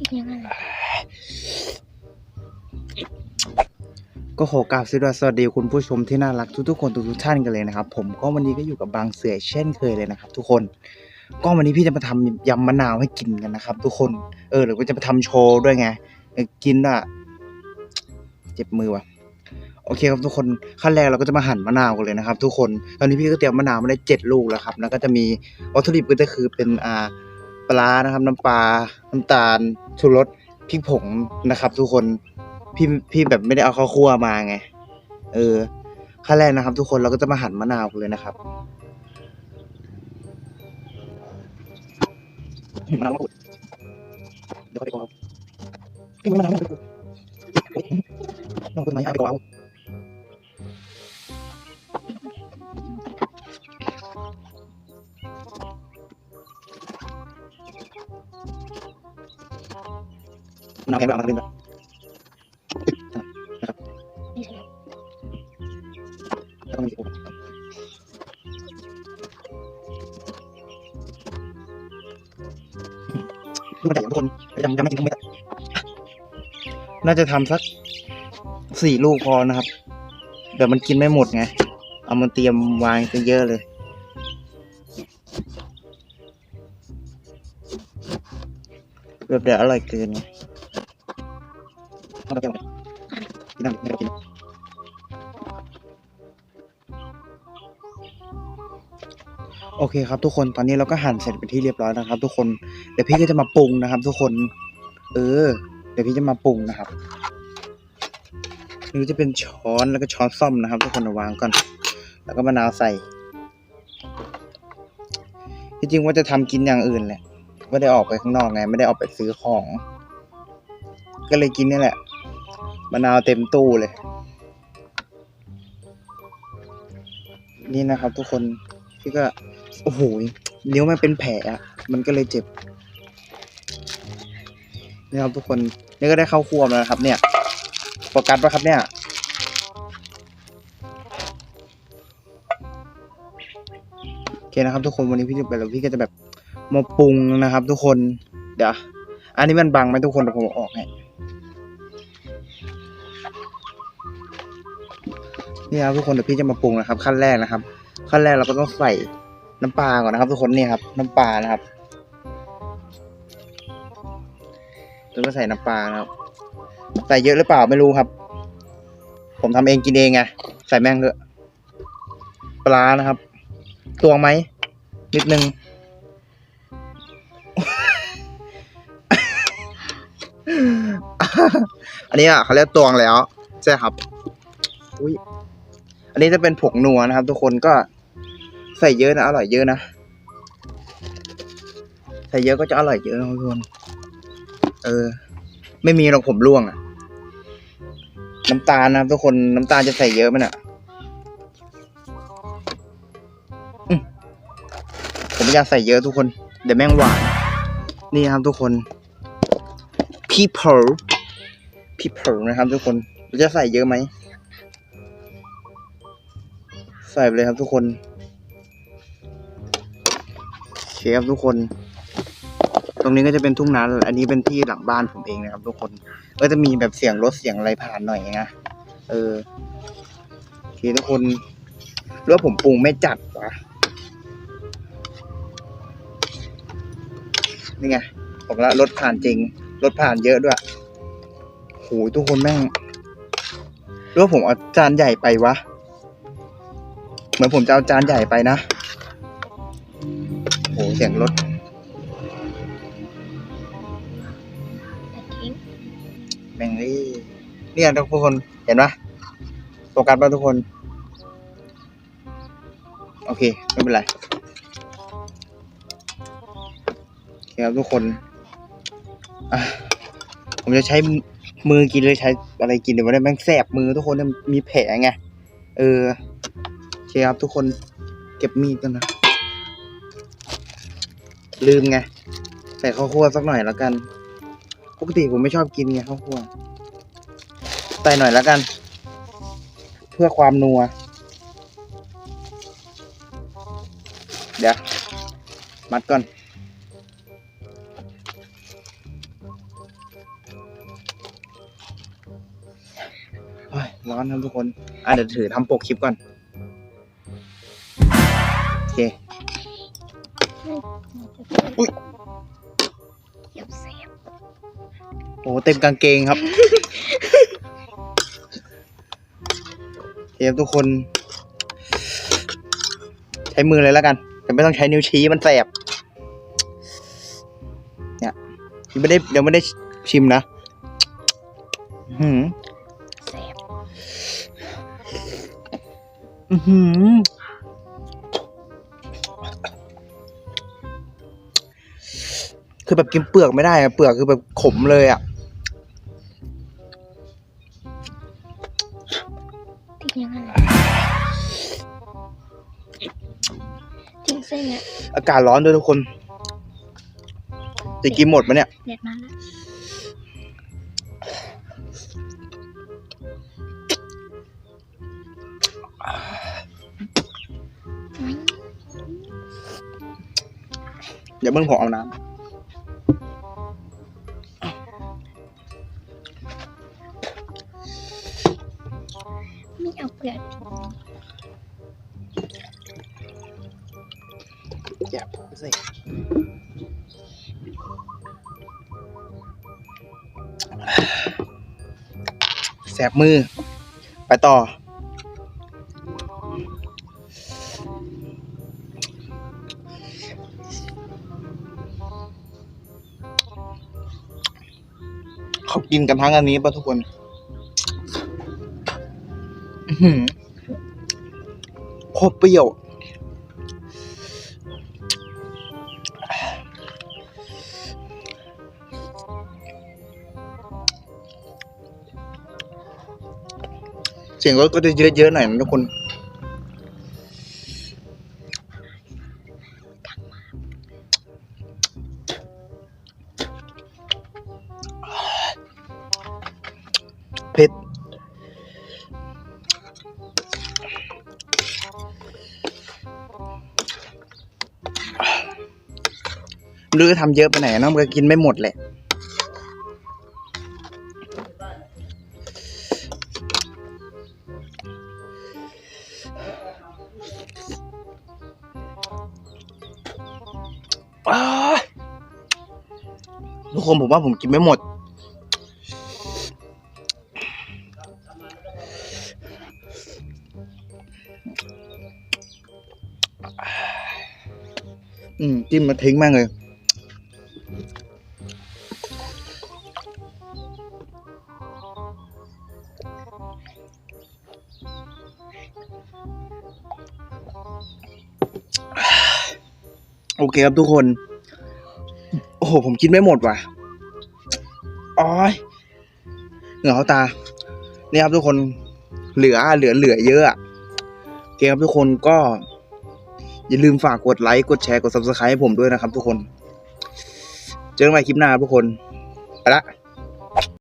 ติดยังไงก็ขอกราบสวัสดีคุณผู้ชมที่น่ารักทุกๆคนทุกๆท่านกันเลยนะครับ ผมก็วันนี้ก็อยู่กับบางเสือเช่นเคยเลยนะครับ ทุกคน ก็วันนี้พี่จะมาทำยำมะนาวให้กินกันนะครับ ทุกคนเออหรือว่าจะมาทำโชว์ด้วยไงกินอะเจ็บมือว่ะโอเคครับทุกคนขั้นแรกเราก็จะมาหั่นมะนาวกันเลยนะครับ ทุกคนตอนนี้พี่ก็เตรียมมะนาวมาได้เจ็ดลูกแล้วครับแล้วก็จะมีวัตถุดิบก็จะคือเป็นอ่า ปลาร้านะครับ น้ำปลา น้ำตาลชูรสพริกผงนะครับ ทุกคนพี่พี่แบบไม่ได้เอาข้าวคั่วมาไง เออขั้นแรกนะครับ ทุกคนเราก็จะมาหั่นมะนาวกันเลยนะครับมะนาวมะกรูดเดี๋ยวเขาไปกเอาพี่มะนาวมะนาวน้องต้นไม้เอาไปกเอา แข็งแบบเอามาเล่นแบบนี่ใช่ไหมแล้วก็มีโอ้ลูกมันใหญ่ทุกคนจำจำไม่กินทั้งเม็ดอะน่าจะทำสักสี่ลูกพอนะครับเดี๋ยวมันกินไม่หมดไง เอามาเตรียมวางกันเยอะเลย แบบเดี๋ยวอร่อยเกินไง เอาไปเอาไปกินน้ำไม่ได้กินโอเคครับทุกคนตอนนี้เราก็หั่นเสร็จเป็นที่เรียบร้อยนะครับ ทุกคนเดี๋ยวพี่ก็จะมาปรุงนะครับ ทุกคน เออ เดี๋ยวพี่จะมาปรุงนะครับนี่จะเป็นช้อนแล้วก็ช้อนส้อมนะครับ ทุกคนวางก่อน แล้วก็มะนาวใส่ที่จริงว่าจะทำกินอย่างอื่นแหละไม่ได้ออกไปข้างนอกไง ไม่ได้ออกไปซื้อของ ก็เลยกินนี่แหละ มะนาวเต็มตู้เลย นี่นะครับทุกคนพี่ก็โอ้โหนิ้วมันเป็นแผลอะมันก็เลยเจ็บนี่ครับทุกคนนี่ก็ได้เข้าครัวมาแล้วครับ เนี่ยโฟกัสปะครับเนี่ยโอเคนะครับ ทุกคนวันนี้พี่จะไปแล้วพี่ก็จะแบบมาปรุงนะครับ ทุกคนเดี๋ยวอันนี้มันบังไหมทุกคนเดี๋ยวผมอออกให้ นี่ครับทุกคนเดี๋ยวพี่จะมาปรุงนะครับ ขั้นแรกนะครับ ขั้นแรกเราก็ต้องใส่น้ำปลาก่อนนะครับ ทุกคนนี่ครับ น้ำปลานะครับแล้วก็ใส่น้ำปลานะครับใส่เยอะหรือเปล่าไม่รู้ครับ ผมทำเองกินเองไงใส่แม่งเถอะปลานะครับตวงไหมนิดนึงอันนี้อะเขาเรียกตวงแล้วใช่ครับ อุ้ย นนี้จะเป็นผงนัวนะครับ ทุกคนก็ใส่เยอะนะอร่อยเยอะนะ ใส่เยอะก็จะอร่อยเยอะนะทุกคน เออ ไม่มีหรอกผมร่วงอะน้ำตาลนะครับทุกคนน้ำตาลจะใส่เยอะไหมน่ะผมไม่อยากใส่เยอะทุกคน เดี๋ยวแม่งหวาน นี่ครับทุกคนพี่เพลพี่เพลนะครับทุกคนจะใส่เยอะไหม ใส่ไปเลยครับทุกคนเคครับทุกคน ตรงนี้ก็จะเป็นทุ่งนาอันนี้เป็นที่หลังบ้านผมเองนะครับ ทุกคน ก็จะมีแบบเสียงรถเสียงอะไรผ่านหน่อยนะเออโอเคทุกคนหรือว่าผมปรุงไม่จัดวะนี่ไงบอกแล้วรถผ่านจริงรถผ่านเยอะด้วยโหทุกคนแม่งหรือว่าผมเอาจานใหญ่ไปวะ มือนผมจะเอาจานใหญ่ไปนะ โหเสียงรถตัดทิ้งแม่งนี่เนี่ยทุกคนเห็นปะโฟกัสป่ะทุกคน โอเค ไม่เป็นไรโอเคครับทุกคนอะผมจะใช้มือกินเลยใช้อะไรกินเดี๋ยววันนี้แม่งแสบมือทุกคนเนี่ยมีแผลไง เออโอ เคครับทุกคนเก็บมีดกันนะ ลืมไง ใส่ข้าวคั่วสักหน่อยแล้วกัน ปกติผมไม่ชอบกินไงข้าวคั่วใส่หน่อยแล้วกัน เพื่อความนัว เดี๋ยว มัดก่อนร้อนครับทุกคน อะเดี๋ยวถือทำปกคลิปก่อน เคอุ๊ยเยียบเสียบโอ้เต็มกางเกงครับเอฟทุกคน ใช้มือเลยแล้วกัน แต่ไม่ต้องใช้นิ้วชี้มันแสบเนี่ยยังไม่ได้เดี๋ยวไม่ได้ชิมนะอื้อหือเสียบอื้อ คือแบบกินเปลือกไม่ได้อะเปลือกคือแบบขมเลยอะทิ้งยังไงทิ้งเส้นเนี่ยอากาศร้อนด้วยทุกคนจะกินหมดไหมเนี่ย เด็ดมาแล้วไม่เดี๋ยวเบิ้งผมเอาน้ไอย่าพูดสิแสบมือ ไปต่อ เขากินกันทั้งอันนี้ป่ะทุกคนโคตรเปรี้ยว เสียงรถก็จะเยอะๆหน่อยนะทุกคนเผ็ดไม่รู้จะทำเยอะไปไหนนะมันก็กินไม่หมดแหละ ทุกคนผมว่าผมกินไม่หมด อืมจิ้มมาทิ้งมากเลยโอเคครับทุกคน โอ้โห ผมคิดไม่หมดว่ะอ้อยเหงื่อเขาตานี่ครับทุกคนเหลือเหลือเหลือเยอะอะโอเคครับทุกคนก็ อย่าลืมฝากกดไลค์กดแชร์กดซับสไคร b ์ให้ผมด้วยนะครับทุกคน เจอกันใหม่คลิปหน้าครับทุกคน ไปละ